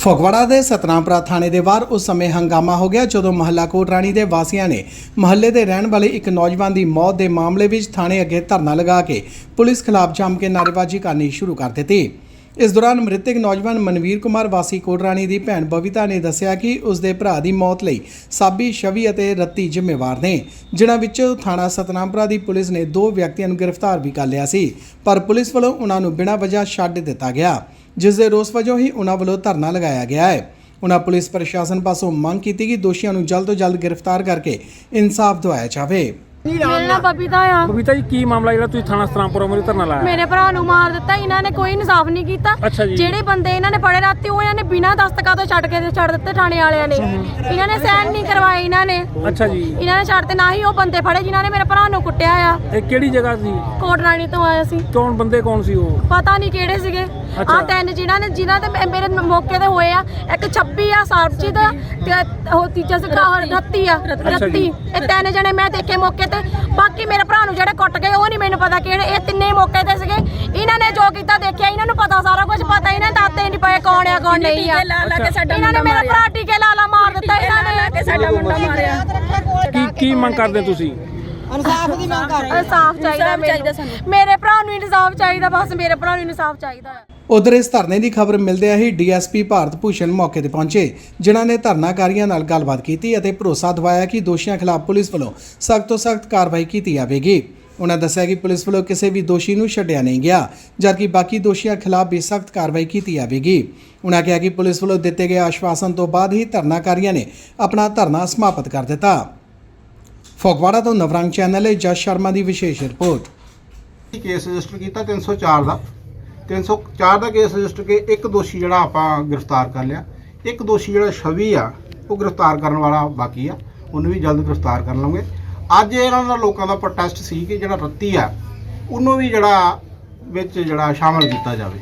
ਫਗਵਾੜਾ ਦੇ ਸਤਨਾਮਪੁਰਾ ਥਾਣੇ ਦੇ ਬਾਹਰ ਉਸ ਸਮੇਂ ਹੰਗਾਮਾ ਹੋ ਗਿਆ ਜਦੋਂ ਮਹੱਲਾ ਕੋਟਰਾਣੀ ਦੇ ਵਾਸੀਆਂ ਨੇ ਮਹੱਲੇ ਦੇ ਰਹਿਣ ਵਾਲੇ ਇੱਕ ਨੌਜਵਾਨ ਦੀ ਮੌਤ ਦੇ ਮਾਮਲੇ ਵਿੱਚ ਥਾਣੇ ਅੱਗੇ ਧਰਨਾ ਲਗਾ ਕੇ ਪੁਲਿਸ ਖਿਲਾਫ ਜੰਮ ਕੇ ਨਾਅਰੇਬਾਜ਼ੀ ਕਰਨੀ ਸ਼ੁਰੂ ਕਰ ਦਿੱਤੀ। ਇਸ ਦੌਰਾਨ ਮ੍ਰਿਤਕ ਨੌਜਵਾਨ ਮਨਵੀਰ ਕੁਮਾਰ ਵਾਸੀ ਕੋਟਰਾਣੀ ਦੀ ਭੈਣ ਬਬੀਤਾ ਨੇ ਦੱਸਿਆ ਕਿ ਉਸ ਦੇ ਭਰਾ ਦੀ ਮੌਤ ਲਈ ਸਾਬੀ, ਸ਼ਵੀ ਅਤੇ ਰੱਤੀ ਜ਼ਿੰਮੇਵਾਰ ਨੇ, ਜਿਨ੍ਹਾਂ ਵਿੱਚੋਂ ਥਾਣਾ ਸਤਨਾਮਪੁਰਾ ਦੀ ਪੁਲਿਸ ਨੇ ਦੋ ਵਿਅਕਤੀਆਂ ਨੂੰ ਗ੍ਰਿਫਤਾਰ ਵੀ ਕਰ ਲਿਆ ਸੀ, ਪਰ ਪੁਲਿਸ ਵੱਲੋਂ ਉਹਨਾਂ ਨੂੰ ਬਿਨਾਂ ਵਜ੍ਹਾ ਛੱਡ ਦਿੱਤਾ ਗਿਆ। ਜਿਸ ਦੇ ਰੋਸ ਵਜੋਂ ਹੀ ਉਹਨਾਂ ਵੱਲੋਂ ਧਰਨਾ ਲਗਾਇਆ ਗਿਆ ਹੈ। ਉਹਨਾਂ ਪੁਲਿਸ ਪ੍ਰਸ਼ਾਸਨ ਪਾਸੋਂ ਮੰਗ ਕੀਤੀ ਕਿ ਦੋਸ਼ੀਆਂ ਨੂੰ ਜਲਦ ਤੋਂ ਜਲਦ ਗ੍ਰਿਫਤਾਰ ਕਰਕੇ ਇਨਸਾਫ ਦਿਵਾਇਆ ਜਾਵੇ। ਮੇਰਾ ਨਾਮ ਬਬੀਤਾ ਆ? ਬਬੀਤਾ ਜੀ ਕੀ ਮਾਮਲਾ ਜਿਹੜਾ ਤੁਸੀਂ ਥਾਣਾ ਸਤਰਾਮਪੁਰਾ ਮੇਰੇ ਧਰਨਾ ਲਾਇਆ? ਮੇਰੇ ਭਰਾ ਨੂੰ ਮਾਰ ਦਿੱਤਾ ਇਹਨਾਂ ਨੇ ਕੋਈ ਇਨਸਾਫ ਨਹੀਂ ਕੀਤਾ। ਜਿਹੜੇ ਬੰਦੇ ਇਹਨਾਂ ਨੇ ਫੜੇ ਰਾਤੀ ਉਹ ਇਹਨਾਂ ਨੇ ਬਿਨਾਂ ਦਸਤਕਾਂ ਤੋਂ ਛੱਡ ਕੇ ਛੱਡ ਦਿੱਤੇ ਥਾਣੇ ਵਾਲਿਆਂ ਨੇ। ਇਹਨਾਂ ਨੇ ਸਹਿਨ ਨਹੀਂ ਕਰਵਾਏ ਇਹਨਾਂ ਨੇ। ਅੱਛਾ ਜੀ। ਇਹਨਾਂ ਨੇ ਛੱਡ ਤੇ ਨਾ ਹੀ ਉਹ ਬੰਦੇ ਫੜੇ ਜਿਨ੍ਹਾਂ ਨੇ ਮੇਰੇ ਭਰਾ ਨੂੰ ਕੁੱਟਿਆ ਆ। ਇਹ ਕਿਹੜੀ ਜਗ੍ਹਾ ਸੀ? ਕੋਟ ਰਾਣੀ ਤੋਂ ਆਇਆ ਸੀ। ਕੌਣ ਬੰਦੇ ਕੌਣ ਸੀ ਉਹ? ਪਤਾ ਨਹੀਂ ਕਿਹੜੇ ਸੀਗੇ। ਆ ਤਿੰਨ ਜਿਨ੍ਹਾਂ ਨੇ ਜਿਨ੍ਹਾਂ ਤੇ ਮੇਰੇ ਮੌਕੇ ਤੇ ਹੋਏ ਆ। ਇੱਕ 26 ਆ ਸਰਬਜੀਤ ਤੇ ਉਹ ਤੀਜਾ ਸੀ ਰੱਤੀ ਆ। ਰੱਤੀ ਇਹ ਤਿੰਨ ਜਣੇ ਮੈਂ ਦੇਖੇ ਮੌਕੇ ਤੇ। ਬਾਕੀ ਮੇਰੇ ਭਰਾ ਨੂੰ ਜਿਹੜੇ ਕੁੱਟ ਗਏ ਉਹ ਨਹੀਂ ਮੈਨੂੰ ਪਤਾ ਕਿਹੜੇ ਇਹ ਤਿੰਨੇ ਮੌਕੇ ਤੇ ਸੀਗੇ। ਇਹਨਾਂ ਨੇ ਜੋ ਕੀਤਾ ਦੇਖਿਆ ਇਹਨਾਂ ਨੂੰ ਪਤਾ ਸਾਰਾ ਕੁਝ ਪਤਾ ਇਹਨਾਂ ਦੇ ਦਾਤੇ ਨਹੀਂ ਪਏ ਕੌਣ ਆ ਕੌਣ ਨਹੀਂ ਆ। ਇਹਨਾਂ ਨੇ ਮੇਰਾ ਭਰਾ ਟੀਕੇ ਲਾ ਲਾ ਮਾਰ ਦਿੱਤਾ ਇਹਨਾਂ ਨੇ ਸਾਡਾ ਮੁੰਡਾ ਮਾਰਿਆ। ਕੀ ਕੀ ਮੰਗ ਕਰਦੇ ਤੁਸੀਂ? ਇਨਸਾਫ ਦੀ ਮੰਗ ਕਰ ਇਨਸਾਫ ਚਾਹੀਦਾ ਮੈਨੂੰ। ਮੇਰੇ ਭਰਾ ਨੂੰ ਇਨਸਾਫ ਚਾਹੀਦਾ ਬਸ ਮੇਰੇ ਭਰਾ ਨੂੰ ਇਨਸਾਫ ਚਾਹੀਦਾ ਉਧਰ ਇਸ ਧਰਨੇ ਦੀ ਖਬਰ ਮਿਲਦਿਆਂ ਹੀ ਡੀਐਸਪੀ ਭਾਰਤ ਭੂਸ਼ਣ ਮੌਕੇ ਤੇ ਪਹੁੰਚੇ, ਜਿਨ੍ਹਾਂ ਨੇ ਧਰਨਾਕਾਰੀਆਂ ਨਾਲ ਗੱਲਬਾਤ ਕੀਤੀ ਅਤੇ ਭਰੋਸਾ ਦਿਵਾਇਆ ਕਿ ਦੋਸ਼ੀਆਂ ਖਿਲਾਫ ਪੁਲਿਸ ਵੱਲੋਂ ਸਖਤ ਤੋਂ ਸਖਤ ਕਾਰਵਾਈ ਕੀਤੀ ਜਾਵੇਗੀ। ਉਹਨਾਂ ਦੱਸਿਆ ਕਿ ਪੁਲਿਸ ਵੱਲੋਂ ਕਿਸੇ ਵੀ ਦੋਸ਼ੀ ਨੂੰ ਛੱਡਿਆ ਨਹੀਂ ਗਿਆ, ਜਦਕਿ ਬਾਕੀ ਦੋਸ਼ੀਆਂ ਖਿਲਾਫ ਵੀ ਸਖਤ ਕਾਰਵਾਈ ਕੀਤੀ ਜਾਵੇਗੀ। ਉਹਨਾਂ ਕਿਹਾ ਕਿ ਪੁਲਿਸ ਵੱਲੋਂ ਦਿੱਤੇ ਗਏ ਆਸ਼ਵਾਸਨ ਤੋਂ ਬਾਅਦ ਹੀ ਧਰਨਾਕਾਰੀਆਂ ਨੇ ਆਪਣਾ ਧਰਨਾ ਸਮਾਪਤ ਕਰ ਦਿੱਤਾ। ਫਗਵਾੜਾ ਤੋਂ ਨਵਰੰਗ ਚੈਨਲ ਲਈ ਜਸ ਸ਼ਰਮਾ ਦੀ ਵਿਸ਼ੇਸ਼ ਰਿਪੋਰਟ। ਕੇਸ ਰਜਿਸਟਰ ਕੀਤਾ 304 ਦਾ। 304 ਦਾ ਕੇਸ ਰਜਿਸਟਰ ਕੇ ਇੱਕ ਦੋਸ਼ੀ ਜਿਹੜਾ ਆਪਾਂ ਗ੍ਰਿਫਤਾਰ ਕਰ ਲਿਆ। ਇੱਕ ਦੋਸ਼ੀ ਜਿਹੜਾ ਛਵੀ ਆ, ਉਹ ਗ੍ਰਿਫਤਾਰ ਕਰਨ ਵਾਲਾ ਬਾਕੀ ਆ। ਉਹਨੂੰ ਵੀ ਜਲਦ ਗ੍ਰਿਫਤਾਰ ਕਰ ਲਵਾਂਗੇ ਅੱਜ ਇਹਨਾਂ ਦਾ ਲੋਕਾਂ ਦਾ ਪ੍ਰੋਟੈਸਟ ਸੀ ਕਿ ਜਿਹੜਾ ਰੱਤੀ ਆ, ਉਹਨੂੰ ਵੀ ਜਿਹੜਾ ਵਿੱਚ ਜਿਹੜਾ ਸ਼ਾਮਲ ਕੀਤਾ ਜਾਵੇ।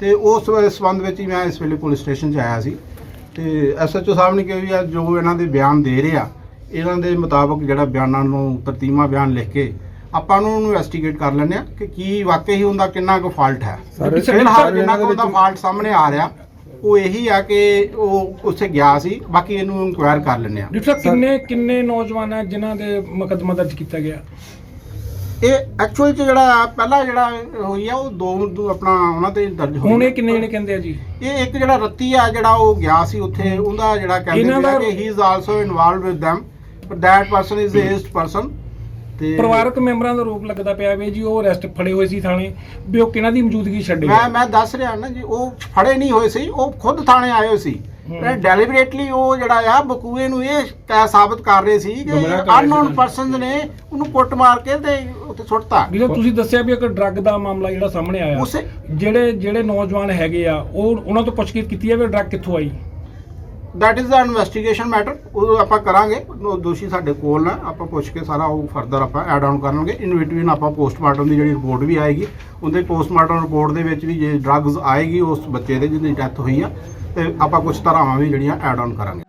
ਤੇ ਉਸ ਵੇ- ਸੰਬੰਧ ਵਿੱਚ ਹੀ ਮੈਂ ਇਸ ਵੇਲੇ ਪੁਲਿਸ ਸਟੇਸ਼ਨ 'ਚ ਆਇਆ ਸੀ। ਤੇ ਐਸਐਚਓ ਸਾਹਿਬ ਨੇ ਕਿਹਾ ਵੀ ਆ, ਜੋ ਇਹਨਾਂ ਦੇ ਬਿਆਨ ਦੇ ਰਹੇ ਆ, ਇਹਨਾਂ ਦੇ ਮੁਤਾਬਕ ਜਿਹੜਾ ਬਿਆਨਾਂ ਨੂੰ, ਤਰਤੀਮਾ ਬਿਆਨ ਲਿਖ ਕੇ ਆਪਾਂ ਨੂੰ ਇਨਵੈਸਟੀਗੇਟ ਕਰ ਲੈਂਦੇ ਆ ਕਿ ਕੀ ਵਾਕਈ ਹੀ ਉਹਦਾ ਕਿੰਨਾ ਕੁ ਫਾਲਟ ਹੈ। ਫਿਲਹਾਲ ਜਿੰਨਾ ਕੁ ਉਹਦਾ ਫਾਲਟ ਸਾਹਮਣੇ ਆ ਰਿਹਾ ਉਹ ਇਹੀ ਆ ਕਿ ਉਹ ਉੱਥੇ ਗਿਆ ਸੀ ਬਾਕੀ ਇਹਨੂੰ ਇਨਕੁਆਇਰ ਕਰ ਲੈਂਦੇ ਆ ਡਿਪਟੀ ਕਿੰਨੇ ਕਿੰਨੇ ਨੌਜਵਾਨ ਹੈ ਜਿਨ੍ਹਾਂ ਦੇ ਮੁਕੱਦਮਾ ਦਰਜ ਕੀਤਾ ਗਿਆ? ਇਹ ਐਕਚੁਅਲ ਚ ਜਿਹੜਾ ਪਹਿਲਾ ਜਿਹੜਾ ਹੋਈ ਆ ਉਹ ਦੋ ਦੋ ਆਪਣਾ ਉਹਨਾਂ ਤੇ ਦਰਜ ਹੋਈ ਹੁਣ ਆ। ਇਹ ਕਿੰਨੇ ਜਣੇ ਕਹਿੰਦੇ ਆ ਜੀ? ਇਹ ਇੱਕ ਜਿਹੜਾ ਰੱਤੀ ਆ ਜਿਹੜਾ ਉਹ ਗਿਆ ਸੀ ਉੱਥੇ ਉਹਦਾ ਜਿਹੜਾ ਕਹਿੰਦੇ ਦਾ- ਕਿ he is also involved with them that person is a aged person ਤੇ ਪਰਿਵਾਰਕ ਮੈਂਬਰਾਂ ਦਾ ਰੋਪ ਲੱਗਦਾ ਪਿਆ ਵੀ ਜੀ ਉਹ ਅਰੈਸਟ ਫੜੇ ਹੋਏ ਸੀ ਥਾਣੇ ਵੀ ਉਹ ਕਿਹਨਾਂ ਦੀ ਮੌਜੂਦਗੀ ਛੱਡੇ ਮੈਂ ਮੈਂ ਦੱਸ ਰਿਹਾ ਨਾ ਜੀ ਉਹ ਫੜੇ ਨਹੀਂ ਹੋਏ ਸੀ ਉਹ ਖੁਦ ਥਾਣੇ ਆਏ ਹੋਏ ਸੀ। ਡੈਲੀਬਰੇਟਲੀ ਉਹ ਜਿਹੜਾ ਆ ਬਕੂਏ ਨੂੰ ਇਹ ਕਹਿ ਸਾਬਤ ਕਰ ਰਹੇ ਸੀ ਕਿ ਅਨਨੋਨ ਸੀ। ਪਰਸਨਸ ਨੇ ਉਹਨੂੰ ਕੁੱਟ ਮਾਰ ਕੇ ਤੇ ਉੱਥੇ ਸੁੱਟਤਾ। ਜਿਹੜਾ ਤੁਸੀਂ ਦੱਸਿਆ ਵੀ ਇੱਕ ਡਰੱਗ ਦਾ ਮਾਮਲਾ ਜਿਹੜਾ ਸਾਹਮਣੇ ਆਇਆ। ਜਿਹੜੇ ਜਿਹੜੇ ਨੌਜਵਾਨ ਹੈਗੇ ਆ ਉਹ ਉਹਨਾਂ ਤੋਂ ਪੁੱਛਗਿੱਛ ਕੀਤੀ ਹੈ ਵੀ ਡਰੱਗ ਕਿੱਥੋਂ ਆਈ? That is the investigation matter ਉਹ ਆਪਾਂ ਕਰਾਂਗੇ। ਉਹ ਦੋਸ਼ੀ ਸਾਡੇ ਕੋਲ ਨੇ। ਆਪਾਂ ਪੁੱਛ ਕੇ ਸਾਰਾ ਉਹ ਫਰਦਰ ਆਪਾਂ ਐਡ ਆਨ ਕਰਾਂਗੇ ਇਨ ਬਿਟਵੀਨ ਆਪਾਂ ਪੋਸਟਮਾਰਟਮ ਦੀ ਜਿਹੜੀ ਰਿਪੋਰਟ ਵੀ ਆਏਗੀ, ਉਹਦੇ ਪੋਸਟਮਾਰਟਮ ਰਿਪੋਰਟ ਦੇ ਵਿੱਚ ਵੀ ਜੇ ਡਰੱਗਸ ਆਏਗੀ, ਉਸ ਬੱਚੇ ਦੇ ਜਿਹਦੀ ਡੈਥ ਹੋਈ ਆ, ਤੇ ਆਪਾਂ ਕੁਝ ਧਾਰਾਵਾਂ ਵੀ ਜਿਹੜੀਆਂ ਐਡ ਆਨ ਕਰਾਂਗੇ।